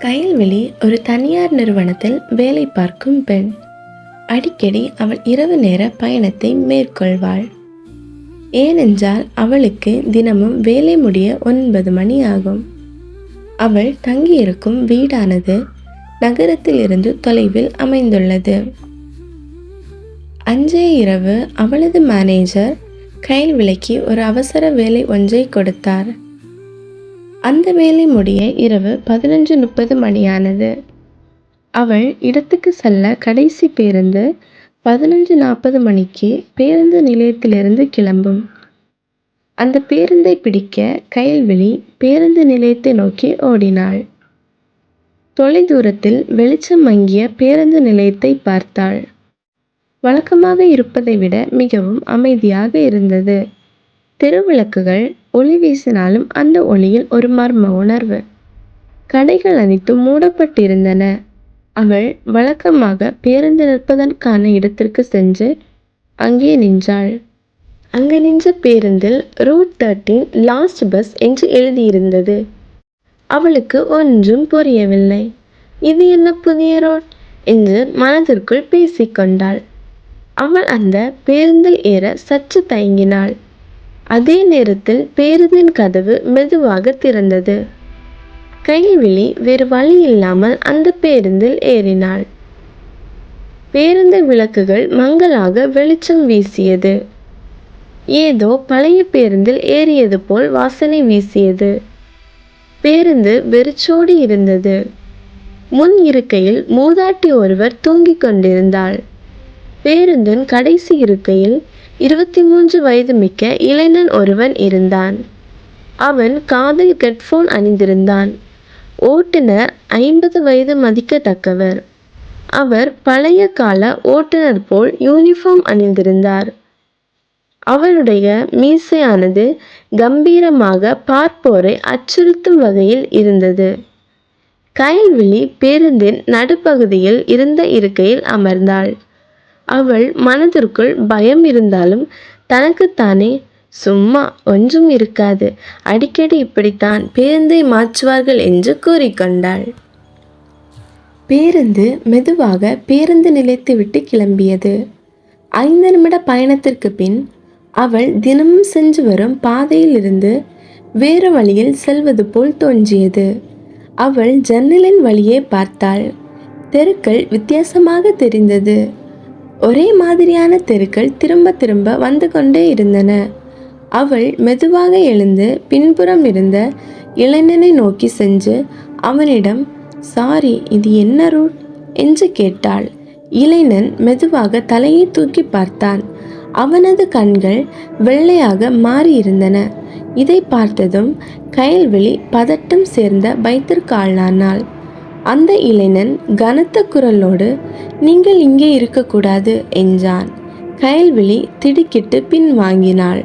கயல்வெளி ஒரு தனியார் நிறுவனத்தில் வேலை பார்க்கும் பெண். அடிக்கடி அவள் இரவு நேர பயணத்தை மேற்கொள்வாள். ஏனென்றால் அவளுக்கு தினமும் வேலை முடிய ஒன்பது மணி ஆகும். அவள் தங்கியிருக்கும் வீடானது நகரத்திலிருந்து தொலைவில் அமைந்துள்ளது. அஞ்சே இரவு அவளது மேனேஜர் கயல்விழிக்கு ஒரு அவசர வேலை ஒன்றை கொடுத்தார். அந்த வேலை முடிய இரவு பதினஞ்சு முப்பது மணியானது. அவள் இடத்துக்கு செல்ல கடைசி பேருந்து பதினஞ்சு நாற்பது மணிக்கு பேருந்து நிலையத்திலிருந்து கிளம்பும். அந்த பேருந்தை பிடிக்க கயல்விழி பேருந்து நிலையத்தை நோக்கி ஓடினாள். தொலைதூரத்தில் வெளிச்சம் மங்கிய பேருந்து நிலையத்தை பார்த்தாள். வழக்கமாக இருப்பதை விட மிகவும் அமைதியாக இருந்தது. தெருவிளக்குகள் ஒளி வீசினாலும் அந்த ஒளியில் ஒரு மர்ம உணர்வு. கடைகள் அனைத்தும் மூடப்பட்டிருந்தன. அவள் வழக்கமாக பேருந்து நிற்பதற்கான இடத்திற்கு சென்று அங்கே நின்றாள். அங்கு நின்ற பேருந்தில் ரூட் தேர்ட்டின் லாஸ்ட் பஸ் என்று எழுதியிருந்தது. அவளுக்கு ஒன்றும் புரியவில்லை. இது என்ன புதிய ரோட்? என்று மனதிற்குள் பேசிக்கொண்டாள். அவள் அந்த பேருந்தில் ஏற சற்று தயங்கினாள். அதே நேரத்தில் பேருந்தின் கதவு மெதுவாக திறந்தது. கைவிழி வேறு வழி இல்லாமல் அந்த பேருந்தில் ஏறினாள். பேருந்து விளக்குகள் மங்கலாக வெளிச்சம் வீசியது. ஏதோ பழைய பேருந்தில் ஏறியது போல் வாசனை வீசியது. பேருந்து வெறிச்சோடி இருந்தது. முன் இருக்கையில் மூதாட்டி ஒருவர் தூங்கிக் கொண்டிருந்தாள். பேருந்தின் கடைசி இருக்கையில் இருபத்தி மூன்று வயது மிக்க இளைஞன் ஒருவன் இருந்தான். அவன் காதில் ஹெட்ஃபோன் அணிந்திருந்தான். ஓட்டுநர் ஐம்பது வயது மதிக்கத்தக்கவர். அவர் பழைய கால ஓட்டுநர் போல் யூனிஃபார்ம் அணிந்திருந்தார். அவருடைய மீசையானது கம்பீரமாக பார்ப்போரை அச்சுறுத்தும் வகையில் இருந்தது. கயல்விழி பேருந்தின் நடுப்பகுதியில் இருந்த இருக்கையில் அமர்ந்தாள். அவள் மனதிற்குள் பயம் இருந்தாலும் தனக்குத்தானே சும்மா ஒன்றும் இருக்காது. அடிக்கடி இப்படித்தான் பேருந்தை மாற்றுவார்கள் என்று கூறிக்கொண்டாள் பேருந்து மெதுவாக பேருந்து நிலைத்து விட்டு கிளம்பியது. ஐந்து நிமிட பயணத்திற்கு பின் அவள் தினமும் சென்று வரும் பாதையிலிருந்து வேறு வழியில் செல்வது போல் தோன்றியது. அவள் ஜன்னலின் வழியே பார்த்தாள். தெருக்கள் வித்தியாசமாக தெரிந்தது. ஒரே மாதிரியான தெருக்கள் திரும்ப திரும்ப வந்து கொண்டே இருந்தன. அவள் மெதுவாக எழுந்து பின்புறம் இருந்த இளைஞனை நோக்கி சென்று அவனிடம் சாரி இது என்ன ரூட் என்று கேட்டாள். இளைஞன் மெதுவாக தலையை தூக்கி பார்த்தான். அவனது கண்கள் வெள்ளையாக மாறியிருந்தன. இதை பார்த்ததும் கயல்வெளி பதட்டம் சேர்ந்த பயத்திற்காளானாள் அந்த இளைஞன் கனத்த குரலோடு நீங்கள் இங்கே இருக்கக்கூடாது என்றான். கயல்விழி திடுக்கிட்டு பின் வாங்கினாள்.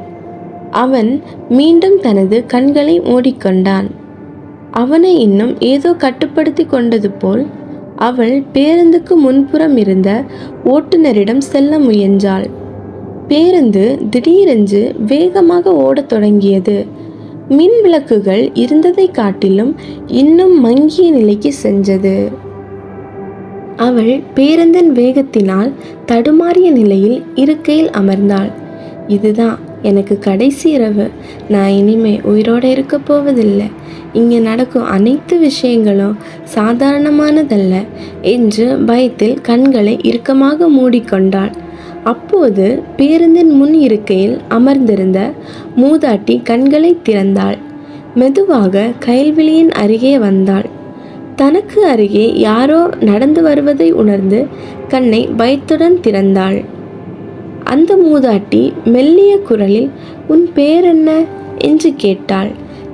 அவன் மீண்டும் தனது கண்களை மூடிக்கொண்டான். அவனை இன்னும் ஏதோ கட்டுப்படுத்தி கொண்டது போல் அவள் பேருந்துக்கு முன்புறம் இருந்த ஓட்டுநரிடம் செல்ல முயன்றாள். பேருந்து திடீரென்று வேகமாக ஓடத் தொடங்கியது. மின் விளக்குகள் இருந்ததை காட்டிலும் இன்னும் மங்கிய நிலைக்கு சென்றது. அவள் பேருந்தின் வேகத்தினால் தடுமாறிய நிலையில் இருக்கையில் அமர்ந்தாள். இதுதான் எனக்கு கடைசி இரவு. நான் இனிமே உயிரோடு இருக்க போவதில்லை. இங்கே நடக்கும் அனைத்து விஷயங்களும் சாதாரணமானதல்ல என்று பயத்தில் கண்களை இறுக்கமாக மூடிக்கொண்டாள். அப்போது பேருந்தின் முன் இருக்கையில் அமர்ந்திருந்த மூதாட்டி கண்களை திறந்தாள். மெதுவாக கயல்விழியின் அருகே வந்தாள். தனக்கு அருகே யாரோ நடந்து வருவதை உணர்ந்து கண்ணை பயத்துடன் திறந்தாள். அந்த மூதாட்டி மெல்லிய குரலில் உன் பேர் என்ன என்று கேட்டாள்.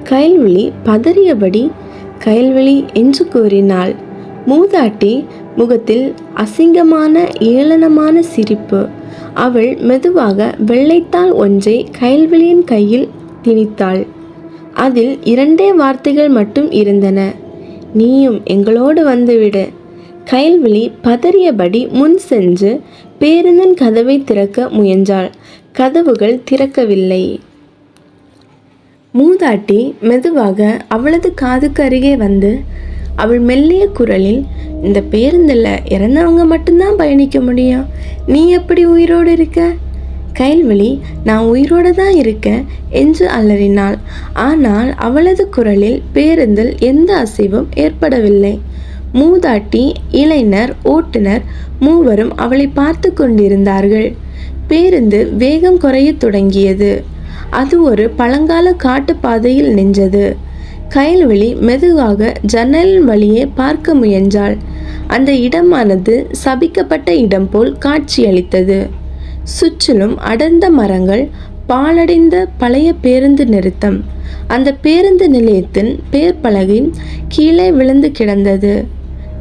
கயல்விழி பதறியபடி கயல்விழி என்று கூறினாள். மூதாட்டி முகத்தில் அசிங்கமான ஏளனமான சிரிப்பு. அவள் மெதுவாக வெள்ளைத்தாள் ஒன்றை கயல்விழியின் கையில் திணித்தாள். அதில் இரண்டே வார்த்தைகள் மட்டும் இருந்தன. நீயும் எங்களோடு வந்துவிடு. கயல்விழி பதறியபடி முன் சென்று பேருந்தின் கதவை திறக்க முயன்றாள். கதவுகள் திறக்கவில்லை. மூதாட்டி மெதுவாக அவளது காதுக்கு அருகே வந்து அவள் மெல்லிய குரலில் இந்த பேருந்தில் இறந்தவங்க மட்டும்தான் பயணிக்க முடியும். நீ எப்படி உயிரோடு இருக்க? கைல்வெளி நான் உயிரோடு தான் இருக்கேன் என்று அலறினாள். ஆனால் அவளது குரலில் பேருந்தில் எந்த அசைவும் ஏற்படவில்லை. மூதாட்டி இளைஞர் ஓட்டுநர் மூவரும் அவளை பார்த்து கொண்டிருந்தார்கள். பேருந்து வேகம் குறையத் தொடங்கியது. அது ஒரு பழங்கால காட்டுப்பாதையில் நின்றது. கயல்வெளி மெதுவாக ஜன்னலின் வழியே பார்க்க முயன்றாள். அந்த இடமானது சபிக்கப்பட்ட இடம் போல் காட்சியளித்தது. சுற்றிலும் அடர்ந்த மரங்கள் பாழடைந்த பழைய பேருந்து நிறுத்தம். அந்த பேருந்து நிலையத்தின் பேர் பலகை கீழே விழுந்து கிடந்தது.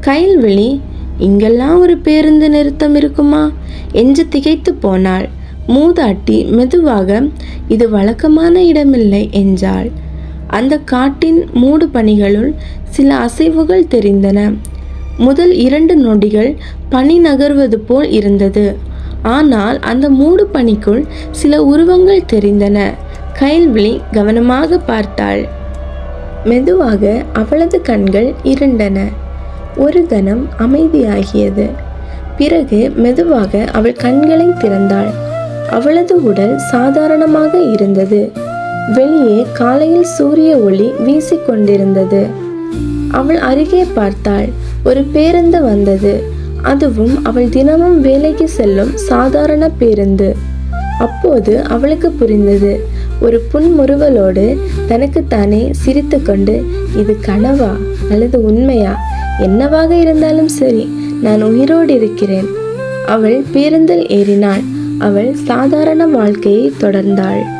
கயல்வெளி இங்கெல்லாம் ஒரு பேருந்து நிறுத்தம் இருக்குமா? என்று திகைத்து போனாள். மூதாட்டி மெதுவாக இது வழக்கமான இடமில்லை என்றாள். அந்த காட்டின் மூடு பனிகளுள் சில அசைவுகள் தெரிந்தன. முதல் இரண்டு நொடிகள் பனி நகர்வது போல் இருந்தது. ஆனால் அந்த மூடு பனிக்குள் சில உருவங்கள் தெரிந்தன. கைல்விழி கவனமாக பார்த்தாள். மெதுவாக அவளது கண்கள் இருண்டன. ஒரு கணம் அமைதியாகியது. பிறகு மெதுவாக அவள் கண்களை திறந்தாள். அவளது உடல் சாதாரணமாக இருந்தது. வெளியே காலையில் சூரிய ஒளி வீசிக்கொண்டிருந்தது. அவள் அருகே பார்த்தாள். ஒரு பேருந்து வந்தது. அதுவும் அவள் தினமும் வேலைக்கு செல்லும் சாதாரண பேருந்து. அப்போது அவளுக்கு புரிந்தது. ஒரு புன்முறுவலோடு தனக்குத்தானே சிரித்துக்கொண்டு இது கனவா? அல்லது உண்மையா? என்னவாக இருந்தாலும் சரி நான் உயிரோடு இருக்கிறேன். அவள் பேருந்தில் ஏறினாள். அவள் சாதாரண வாழ்க்கையை தொடர்ந்தாள்.